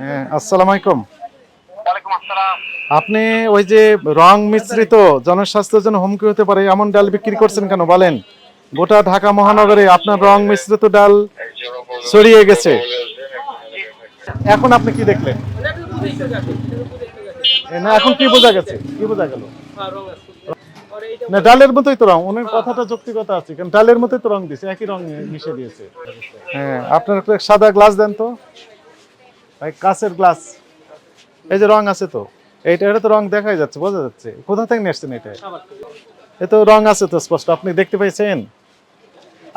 হ্যাঁ আসসালামু আলাইকুম। আপনি ওই যে রং মিশ্রিত জনস্বাস্থ্যের জন্য হুমকি হতে পারে এমন ডাল বিক্রি করছেন কেন? বলেন। গোটা ঢাকা মহানগরে আপনার রং মিশ্রিত ডাল ছড়িয়ে গেছে। এখন আপনি কি দেখলেন? না এখন কি বোঝা গেছে? কি বোঝা গেল? না ডালের মতোই তো রং। ওনার কথাটা যৌক্তিকতা আছে কারণ ডালের মতোই তো রং দিয়েছে একই রং মিশে দিয়েছে। হ্যাঁ আপনার একটা সাদা গ্লাস দেন তো। ভাই কাঁচের গ্লাস। এই যে রং আছে তো এইটা এটা তো রং দেখাই যাচ্ছে বোঝা যাচ্ছে। কোথা থেকে নিয়ে আসছেন এটা? এ তো রং আছে তো স্পষ্ট। আপনি দেখতে পেয়েছেন?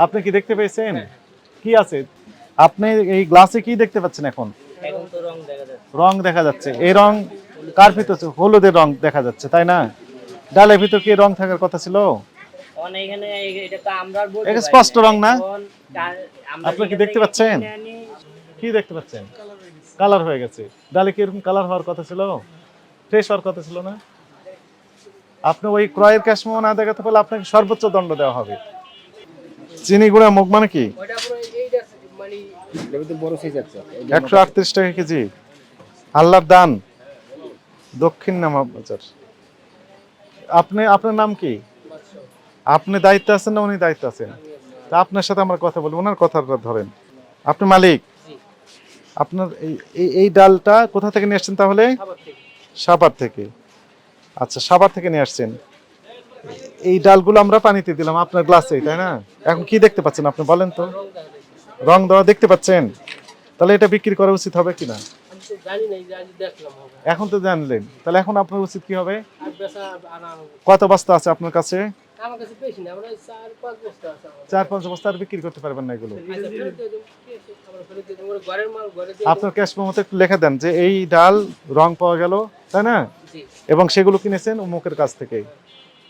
আপনি কি দেখতে পেয়েছেন? কি আছে? আপনি এই গ্লাসে কি দেখতে পাচ্ছেন এখন? রং দেখা যাচ্ছে। এই রং কার ভিতর হলুদের রং দেখা যাচ্ছে তাই না? ডালের ভিতর কি রং থাকার কথা ছিল? স্পষ্ট রং না? আপনি কি দেখতে পাচ্ছেন? কি দেখতে পাচ্ছেন? কালার হয়ে গেছে। ডালে কি এরকম কালার হওয়ার কথা ছিল? ফ্রেশ হওয়ার কথা ছিল না? আপনি ওই ক্রয়ের ক্যাশ মেমো না দেখাতে পারলে আপনাকে সর্বোচ্চ দণ্ড দেওয়া হবে। চিনি গুঁড়া মুখ মানে কি? একশো আটত্রিশ টাকা কেজি। আল্লাহর দান। দক্ষিণ নামা বাজার। আপনি, আপনার নাম কি? আপনি দায়িত্ব আছেন না উনি দায়িত্ব আছেন? তা আপনার সাথে আমরা কথা বলব, ওনার কথাটা ধরেন। আপনি মালিক। আপনার এই- এই ডালটা কোথা থেকে নিয়ে আসছেন তাহলে? সাবার থেকে। আচ্ছা সাবার থেকে নিয়ে আসছেন। এই ডালগুলো আমরা পানিতে দিলাম আপনার গ্লাসে তাই না? এখন কি দেখতে পাচ্ছেন আপনি বলেন তো? রং দেওয়া দেখতে পাচ্ছেন? তাহলে এটা বিক্রি করা উচিত হবে কিনা এখন তো জানলেন। তাহলে এখন আপনার উচিত কি হবে? কত বস্তা আছে আপনার কাছে? চার পাঁচ বস্তা চার পাঁচ বস্তা আর বিক্রি করতে পারবেন না এগুলো। আপনার ক্যাশ মেমোতে একটু লিখে দেন যে এই ডাল রং পাওয়া গেল তাই না? এবং সেগুলো কিনেছেন অমুকের কাছ থেকে।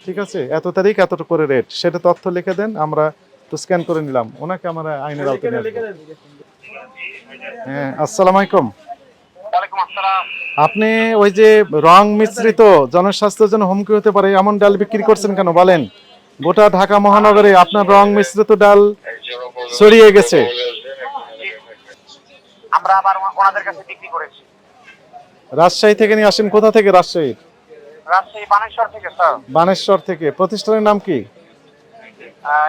ঠিক আছে? এত তারিখ এত করে রেট সেটা তথ্য লিখে দেন আমরা তো স্ক্যান করে নিলাম। ওনাকে আমরা আইনের আওতায় নিয়ে আসব। হ্যাঁ আসসালামু আলাইকুম। আপনি ওই যে রং মিশ্রিত জনস্বাস্থ্যের জন্য হুমকি হতে পারে এমন ডাল বিক্রি করছেন কেন? বলেন। গোটা ঢাকা মহানগরে আপনার রং মিশ্রিত ডাল ছড়িয়ে গেছে। আমরা আবার ওনাদের কাছে বিক্রি করেছি। রাজশাহী থেকে নিয়ে আসেন? কোথা থেকে রাজশাহীর রাজশাহী বানেশ্বর থেকে স্যার। বানেশ্বর থেকে। প্রতিষ্ঠানের নাম কি?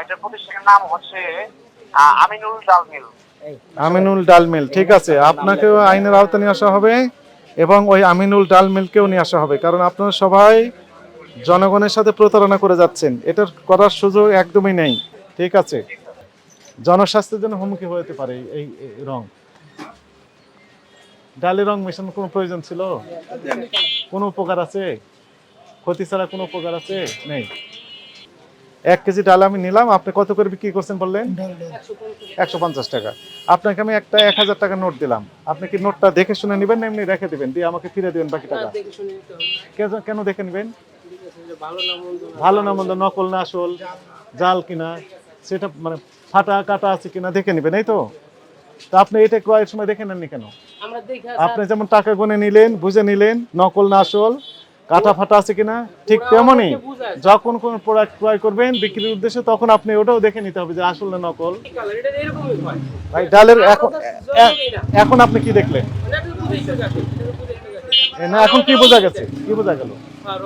এটার প্রতিষ্ঠানের নাম হচ্ছে আমিনুল ডাল মিল। আমিনুল ডাল মিল ঠিক আছে। আপনাকেও আইনের আওতায় নিয়ে আসা হবে এবং ওই আমিনুল ডাল মিলকেও নিয়ে আসা হবে। কারণ আপনারা সবাই জনগণের সাথে প্রতারণা করে যাচ্ছেন। এটার করার সুযোগ একদমই নেই। ঠিক আছে? জনস্বাস্থ্যের জন্য হুমকি হতে পারে এই রং। ডালে রং মেশানোর কোনো প্রয়োজন ছিল? কোনো উপকার আছে? ক্ষতি ছাড়া কোনো উপকার আছে? নেই। এক কেজি ডাল আমি নিলাম, আপনি কত করে বিক্রি করছেন বললেন? একশো পঞ্চাশ টাকা। আপনাকে আমি একটা এক হাজার টাকা নোট দিলাম। আপনি কি নোটটা দেখে শুনে নেবেন না এমনি রেখে দেবেন? দিয়ে আমাকে ফিরে দেবেন বাকি টাকা। কেন- দেখে নেবেন? ভালো না মন্দ, নকল না আসল, জাল কিনা, সেটা মানে ফাটা কাটা আছে কিনা দেখে নেবেন, এই তো? তা আপনি এটা ক্রয়ের সময় দেখে নেননি কেন? আপনি যেমন টাকা গুনে নিলেন বুঝে নিলেন নকল না আসল কাটা ফাটা আছে কিনা ঠিক তেমনই যখন কোন প্রোডাক্ট ক্রয় করবেন বিক্রির উদ্দেশ্যে তখন আপনি ওটাও দেখে নিতে হবে যে আসল না নকল। হয়। ভাই ডালের এখন এখন আপনি কি দেখলেন? না এখন কি বোঝা গেছে? কি বোঝা গেল? হ্যাঁ,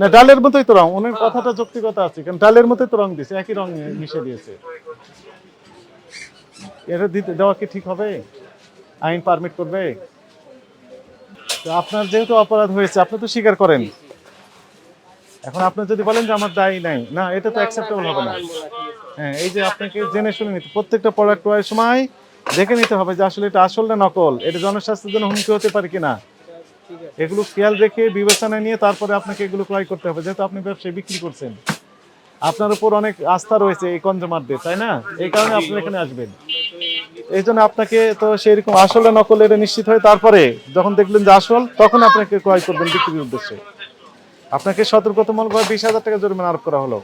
না ডালের মতোই তো রং ওনার কথাটা যৌক্তিকতা আছে কারণ ডালের মতোই তো রং দিয়েছে একই রং মিশে দিয়েছে। এটা দিতে দেওয়া কি ঠিক হবে? আইন পারমিট করবে? তো আপনার যেহেতু অপরাধ হয়েছে আপনি তো স্বীকার করেন। এখন আপনি যদি বলেন যে আমার দায়ী নাই না এটা তো অ্যাকসেপ্টেবল হবে না। হ্যাঁ এই যে আপনাকে জেনে শুনে নিতে প্রত্যেকটা প্রোডাক্ট ক্রয়ের সময় দেখে নিতে হবে যে আসলে এটা আসল না নকল এটা জনস্বাস্থ্যের জন্য হুমকি হতে পারে কিনা। এগুলো খেয়াল রেখে বিবেচনায় নিয়ে তারপরে আপনাকে এগুলো ক্রয় করতে হবে যেহেতু আপনি ব্যবসায় বিক্রি করছেন। আপনার উপর অনেক আস্থা রয়েছে এই কনজুমারদের তাই না? এই কারণে আপনি এখানে আসবেন। এই জন্য আপনাকে তো সেইরকম আসল নকল এটা নিশ্চিত হয়। তারপরে যখন দেখলেন যে আসল তখন আপনাকে ক্রয় করবেন বিক্রির উদ্দেশ্যে। আপনাকে সতর্কতামূলকভাবে বিশ হাজার টাকা জরিমানা আরোপ করা হলো।